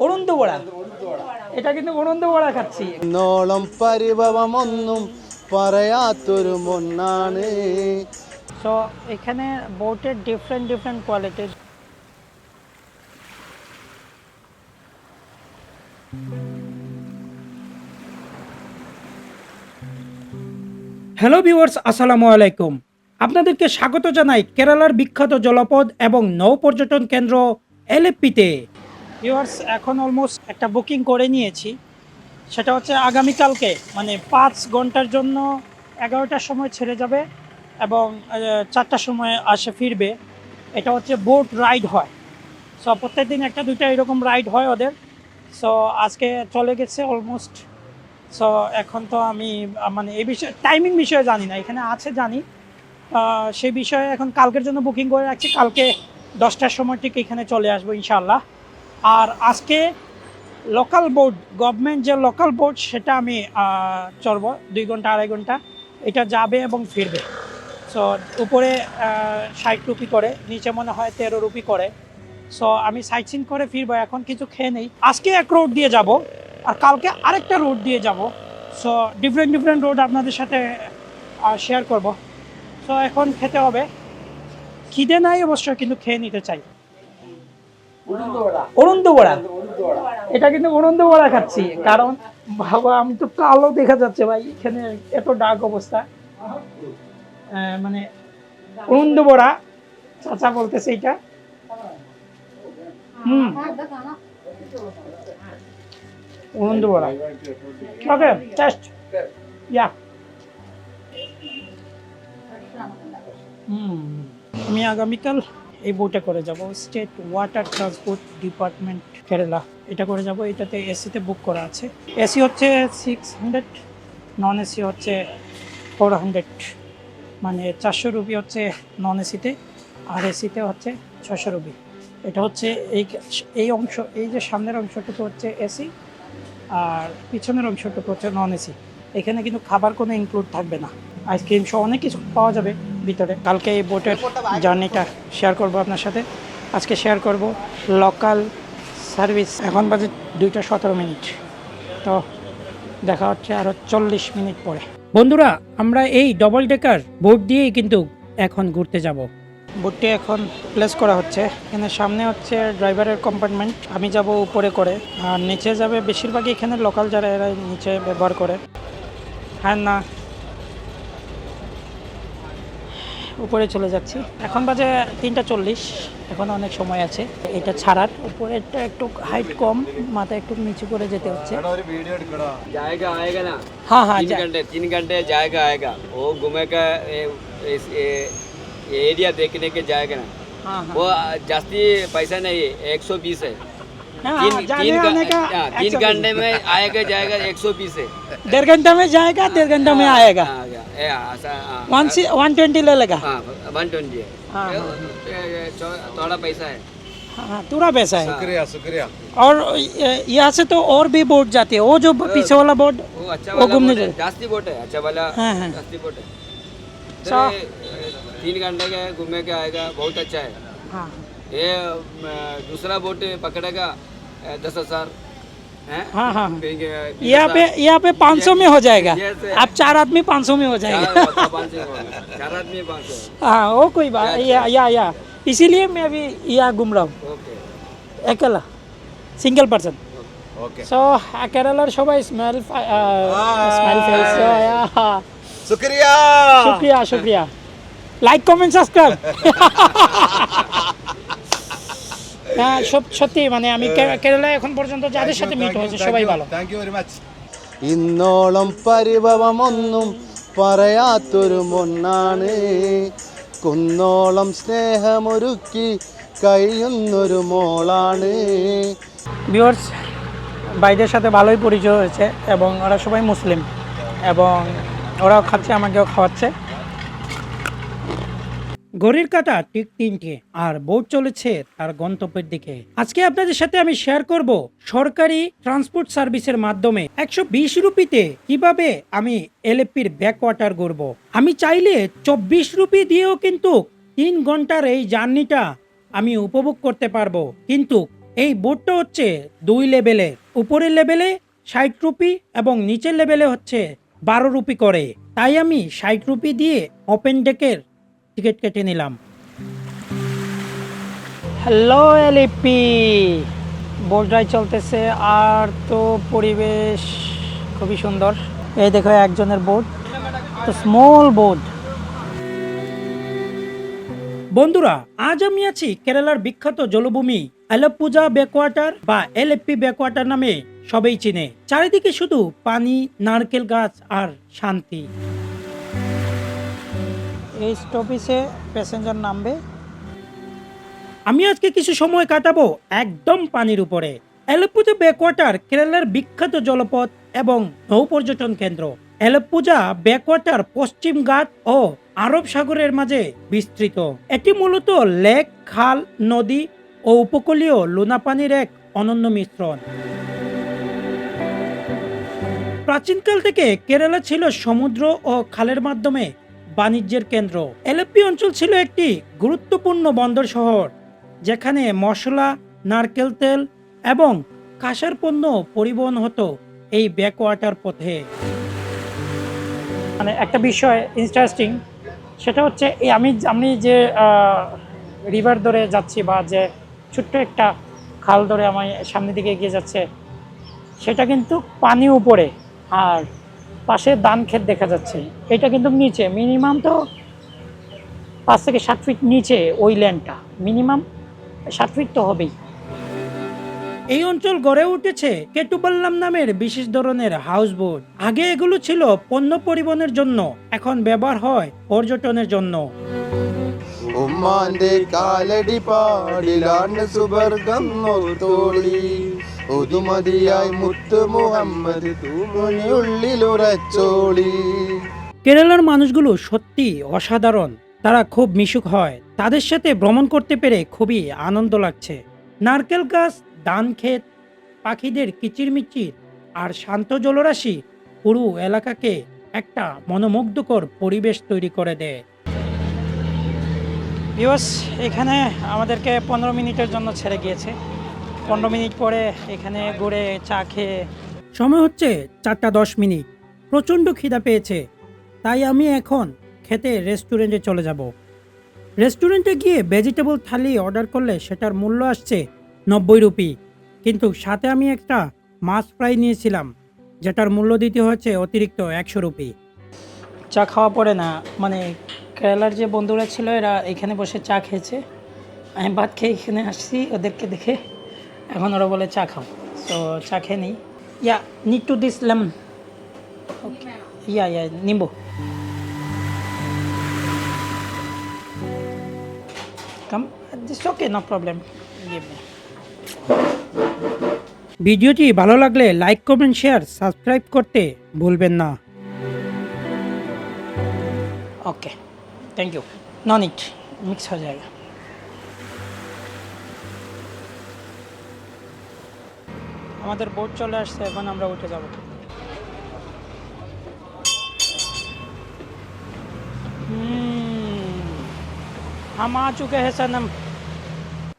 ഉറുന്ത് বড়া এটা কিন্তু ഉറുന്ത് বড়া খাচ্ছি നോളം പരിഭവമൊന്നും പറയാത്തൊരു മൊണ്ണാണ് সো এখানে বোটের ডিফারেন্ট ডিফারেন্ট কোয়ালিটির হ্যালো ভিউয়ার্স আসসালামু আলাইকুম আপনাদেরকে স্বাগত জানাই কেরালার বিখ্যাত জলপথ এবং নৌ পর্যটন কেন্দ্র এলএপিতে ভিউয়ার্স এখন অলমোস্ট একটা বুকিং করে নিয়েছি। সেটা হচ্ছে আগামীকালকে মানে পাঁচ ঘণ্টার জন্য এগারোটার সময় ছেড়ে যাবে এবং চারটার সময় আসে ফিরবে। এটা হচ্ছে বোট রাইড হয়। সো প্রত্যেক দিন একটা দুইটা এরকম রাইড হয় ওদের। সো আজকে চলে গেছে অলমোস্ট সো এখন তো আমি মানে এই বিষয়ে টাইমিং বিষয়ে জানি না, এখানে আছে জানি। সেই বিষয়ে এখন কালকের জন্য বুকিং করে রাখছি। কালকে দশটার সময় ঠিক এখানে চলে আসব ইনশাল্লাহ আর আজকে লোকাল বোর্ড গভর্নমেন্ট যে লোকাল বোর্ড সেটা আমি চড়ব দুই ঘণ্টা, আড়াই ঘণ্টা। এটা যাবে এবং ফিরবে। সো উপরে ষাট রুপি করে, নিচে মনে হয় তেরো রুপি করে। সো আমি সাইট সিন করে ফিরবো, এখন কিছু খেয়ে নেই। আজকে এক রোড দিয়ে যাব, আর কালকে আরেকটা রোড দিয়ে যাব। সো ডিফারেন্ট ডিফারেন্ট রোড আপনাদের সাথে শেয়ার করব। সো এখন খেতে হবে। খিদে নাই অবশ্য, কিন্তু খেয়ে নিতে চাই। অরুন্দ বড়া এটা কিন্তু অরুন্দ বড়া খাচ্ছি কারণ বাবা আমি তো কালো দেখা যাচ্ছে ভাই এখানে এত ডাক অবস্থা। মানে অরুন্দ বড়া চাচা বলতেছে এটা হুম। অরুন্দ বড়া ওকে টেস্ট ইয়া। হুম আমি আগামীকাল এই বোটে করে যাব। State water transport department Kerala এটা করে যাব। এটাতে এসিতে বুক করা আছে। এসি হচ্ছে সিক্স হান্ড্রেড নন এসি হচ্ছে ফোর হান্ড্রেড মানে চারশো রুপি হচ্ছে নন এসিতে আর এসিতে হচ্ছে ছশো রুপি। এটা হচ্ছে এই এই অংশ, এই যে সামনের অংশটুকু হচ্ছে এসি আর পিছনের অংশটুকু হচ্ছে নন এসি এখানে কিন্তু খাবার কোনো ইনক্লুড থাকবে না। আইসক্রিম সহ অনেক কিছু পাওয়া যাবে ভিতরে। কালকে এই বোটের জার্নিটা শেয়ার করব আপনার সাথে। আজকে শেয়ার করব লোকাল সার্ভিস এখন বাজে দুইটা সতেরো মিনিট। তো দেখা হচ্ছে আরও চল্লিশ মিনিট পরে। বন্ধুরা আমরা এই ডবল ডেকার বোট দিয়েই কিন্তু এখন ঘুরতে যাব। বোটটি এখন প্লেস করা হচ্ছে। এখানে সামনে হচ্ছে ড্রাইভারের কম্পার্টমেন্ট আমি যাব উপরে করে। আর নিচে যাবে বেশিরভাগই এখানে লোকাল যারা এরা নিচে ব্যবহার করে। হ্যাঁ না উপরে চলে যাচ্ছি এখন বাজে তিনটা চল্লিশ এখন অনেক সময় আছে এটা ছাড়ার উপরেরটা একটু হাইট কম মাথা একটু নিচু করে যেতে হচ্ছে जाएगा आएगा ना হ্যাঁ হ্যাঁ तीन যা- घंटे तीन घंटे जाएगा आएगा वो घूमेगा ये- इस- ये ये एरिया देखने के जाएगा ना हाँ हाँ वो जास्ती पैसा नहीं है एक सौ बीस है हाँ, तीन हाँ, जाने तीन आने का घं- हाँ, तीन 120 घंटे में आएगा जाएगा एक सौ बीस है डेढ़ घंटा में जाएगा डेढ़ घंटा में आएगा हाँ, हाँ, ये ऐसा, हाँ, वन सी वन ट्वेंटी ले लेगा हाँ वन ट्वेंटी है हाँ, थोड़ा पैसा है हाँ थोड़ा पैसा है शुक्रिया शुक्रिया और यहाँ से तो और भी बोट जाती है वो जो पीछे वाला बोट वो अच्छा वो घूमने है जाए। बोट है अच्छा वाला हाँ, हाँ। जास्ती बोट है तीन घंटे का घूमे के आएगा बहुत अच्छा है हाँ ये दूसरा बोट पकड़ेगा दस हज़ार हाँ? हाँ, हाँ। यहाँ पे यहाँ पे पाँच सौ में हो जाएगा। आप चार आदमी पाँच सौ में हो जाएगा। चार आदमी हाँ वो कोई बात या या या। इसीलिए मैं अभी यहाँ घूम रहा हूँ। अकेला सिंगल पर्सन। सो हाँ, केरला शोभा स्मेल स्मेल फेस शुक्रिया। शुक्रिया शुक्रिया। Like comment subscribe comment subscribe হ্যাঁ সব সত্যি মানে আমি কে- কেরালায় এখন পর্যন্ত যাদের সাথে মিট হয়েছে সবাই ভালো താങ്ക് യു വെരി മച്ച് ഇന്നോളം പരിഭവമൊന്നും പറയാത്തൊരു മൊണ്ണാണ് കുന്നോളം സ്നേഹമൊരുക്കി കഴിയുന്നൊരു മോളാണ് ভিউয়ার্স ভাইদের সাথে ভালোই পরিচয় হয়েছে এবং ওরা সবাই মুসলিম এবং ওরাও খাচ্ছে আমাকেও খাওয়াচ্ছে ঘড়ির কাটা ঠিক তিনটে, আর বোট চলেছে তার গন্তব্যের দিকে। আজকে আপনাদের সাথে আমি শেয়ার করব সরকারি ট্রান্সপোর্ট সার্ভিসের মাধ্যমে একশো বিশ রুপিতে কীভাবে আমি এলএপির ব্যাকওয়াটার করব আমি চাইলে চব্বিশ রুপি দিয়েও কিন্তু তিন ঘণ্টার এই জার্নিটা আমি উপভোগ করতে পারব। কিন্তু এই বোর্ডটা হচ্ছে দুই লেভেলে, উপরের লেভেলে ষাট রুপি এবং নিচের লেভেলে হচ্ছে বারো রুপি করে। তাই আমি ষাট রুপি দিয়ে ওপেন ডেকের টিকিট কেটে নিলাম। হ্যালো এলিপি বোট রাইড চলতেছে। আর তো পরিবেশ খুবই সুন্দর। এই দেখো একজনের বোর্ড তো স্মল বোর্ড বন্ধুরা আজ আমি আছি কেরালার বিখ্যাত জলভূমি আলাপ্পুজা ব্যাকওয়াটার বা এলএপি ব্যাকওয়াটার নামে সবাই চিনে। চারিদিকে শুধু পানি নারকেল গাছ আর শান্তি। এই স্টপেজে প্যাসেঞ্জার নামবে। আমি আজকে কিছু সময় কাটাবো একদম পানির উপরে। এলপুজা ব্যাকওয়াটার কেরালার বিখ্যাত জলপথ এবং নৌ পর্যটন কেন্দ্র। এলপুজা ব্যাকওয়াটার পশ্চিম ঘাট ও আরব সাগরের মাঝে বিস্তৃত। এটি মূলত লেক, খাল, নদী ও উপকূলীয় লোনা পানির এক অনন্য মিশ্রণ। প্রাচীনকাল থেকে কেরালা ছিল সমুদ্র ও খালের মাধ্যমে বাণিজ্যের কেন্দ্র। এলপি অঞ্চল ছিল একটি গুরুত্বপূর্ণ বন্দর শহর, যেখানে মশলা, নারকেল তেল এবং কাঁসার পণ্য পরিবহন হতো এই ব্যাকওয়াটার পথে। মানে একটা বিষয় ইন্টারেস্টিং সেটা হচ্ছে এই আমি আমি যে রিভার ধরে যাচ্ছি বা যে ছোট্ট একটা খাল ধরে আমার সামনের দিকে এগিয়ে যাচ্ছে, সেটা কিন্তু পানি উপরে। আর পাশে ধান ক্ষেত দেখা যাচ্ছে এটা কিন্তু নিচে মিনিমাম তো পাঁচ থেকে সাত ফিট নিচে ওই ল্যান্ডটা মিনিমাম ষাট ফিট তো হবেই এই অঞ্চল গড়ে উঠেছে কেটুবাল্লাম নামের বিশেষ ধরনের হাউস বোট আগে এগুলো ছিল পণ্য পরিবহনের জন্য এখন ব্যবহার হয় পর্যটনের জন্য ഉമ്മാന്റെ കാലടി പാടിലാണ് സുവർഗം തോളി ഒതുമതിയായി മുത്ത് മുഹമ്മദ് തൂമണിയുള്ളിലുറച്ചോളി কেরালার মানুষগুলো সত্যি অসাধারণ তারা খুব মিশুক হয় তাদের সাথে ভ্রমণ করতে পেরে খুবই আনন্দ লাগছে নারকেল গাছ ধান ক্ষেত পাখিদের কিচিরমিচির আর শান্ত জলরাশি পুরো এলাকাকে একটা মনোমুগ্ধকর পরিবেশ তৈরি করে দেয় বিয়স এখানে আমাদেরকে পনেরো মিনিটের জন্য ছেড়ে গিয়েছে পনেরো মিনিট পরে এখানে ঘুরে চা খেয়ে সময় হচ্ছে চারটা দশ মিনিট। প্রচণ্ড খিদা পেয়েছে। তাই আমি এখন খেতে রেস্টুরেন্টে চলে যাব। রেস্টুরেন্টে গিয়ে ভেজিটেবল থালি অর্ডার করলে সেটার মূল্য আসছে নব্বই রুপি। কিন্তু সাথে আমি একটা মাছ ফ্রাই নিয়েছিলাম যেটার মূল্য দিতে হচ্ছে অতিরিক্ত একশো রুপি। চা খাওয়া পড়ে না। মানে কেরালার যে বন্ধুরা ছিল এরা এখানে বসে চা খেয়েছে। আমি ভাত খেয়ে এখানে আসছি ওদেরকে দেখে। এখন ওরা বলে চা খাও। তো চা খেয়ে নিই। Yeah need to this lemon yeah yeah nimbu. Come this okay no problem ভিডিওটি ভালো লাগলে লাইক কমেন্ট শেয়ার সাবস্ক্রাইব করতে ভুলবেন না। ওকে থ্যাংক ইউ নন ইট মিক্স হয়ে যায় আমাদের বোট চলে আসছে এখন আমরা উঠে যাব।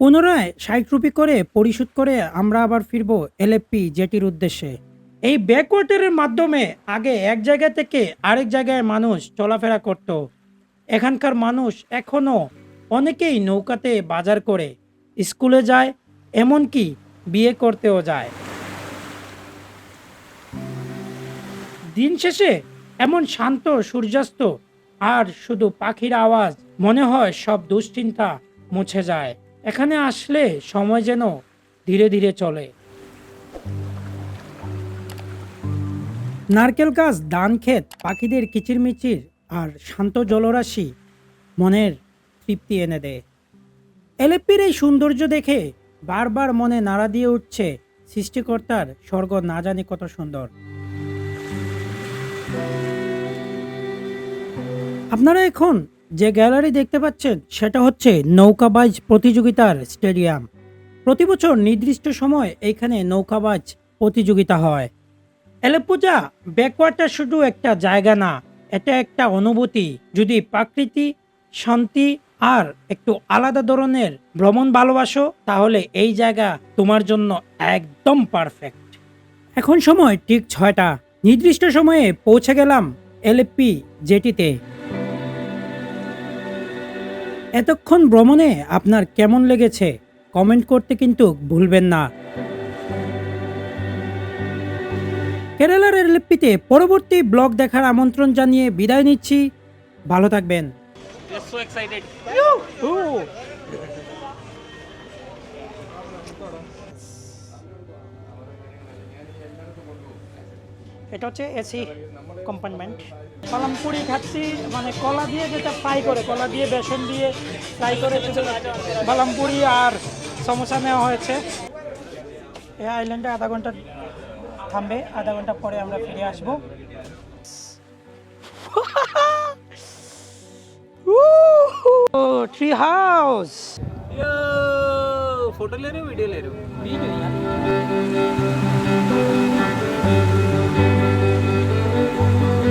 পুনরায় ষাট রুপি করে পরিশোধ করে আমরা আবার ফিরব এলএপি জেটির উদ্দেশ্যে। এই ব্যাকওয়াটারের মাধ্যমে আগে এক জায়গা থেকে আরেক জায়গায় মানুষ চলাফেরা করত। এখানকার মানুষ এখনও অনেকেই নৌকাতে বাজার করে স্কুলে যায় এমনকি বিয়ে করতেও যায়। দিন শেষে এমন শান্ত, সূর্যাস্ত আর শুধু পাখির আওয়াজ, মনে হয় সব দুশ্চিন্তা মুছে যায়। এখানে আসলে সময় যেন ধীরে ধীরে চলে। নারকেল গাছ, ধান ক্ষেত, পাখিদের কিচিরমিচির আর শান্ত জলরাশি মনের তৃপ্তি এনে দেয়। এলেপির এই সৌন্দর্য দেখে বারবার মনে নাড়া দিয়ে উঠছে সৃষ্টিকর্তার স্বর্গ, না জানি কত সুন্দর। আপনারা এখন যে গ্যালারি দেখতে পাচ্ছেন, সেটা হচ্ছে নৌকাবাজ প্রতিযোগিতার স্টেডিয়াম। প্রতি বছর নির্দিষ্ট সময় এইখানে নৌকাবাজ প্রতিযোগিতা হয়। এলেপূজা ব্যাকওয়াটার শুধু একটা জায়গা না, এটা একটা অনুভূতি। যদি প্রাকৃতি, শান্তি আর একটু আলাদা ধরনের ভ্রমণ ভালোবাসো, তাহলে এই জায়গা তোমার জন্য একদম পারফেক্ট। এখন সময় ঠিক ছয়টা। নির্দিষ্ট সময়ে পৌঁছে গেলাম এলএপি জেটিতে। এতক্ষণ ভ্রমণে আপনার কেমন লেগেছে কমেন্ট করতে কিন্তু ভুলবেন না। কেরালার লিপিতে পরবর্তী ব্লগ দেখার আমন্ত্রণ জানিয়ে বিদায় নিচ্ছি। ভালো থাকবেন। So excited. এটা হচ্ছে এসি কম্পার্টমেন্ট পালামপুরি খাচ্ছি মানে কলা দিয়ে যেটা ফ্রাই করে কলা দিয়ে বেসন দিয়ে ফ্রাই করে পালামপুরি আর সমোসা নেওয়া হয়েছে এই আইল্যান্ডে আধা ঘন্টা থামবে আধা ঘন্টা পরে আমরা ফিরে আসবো ট্রি হাউস Yo, फोटो ले रहे हो वीडियो ले रहे हो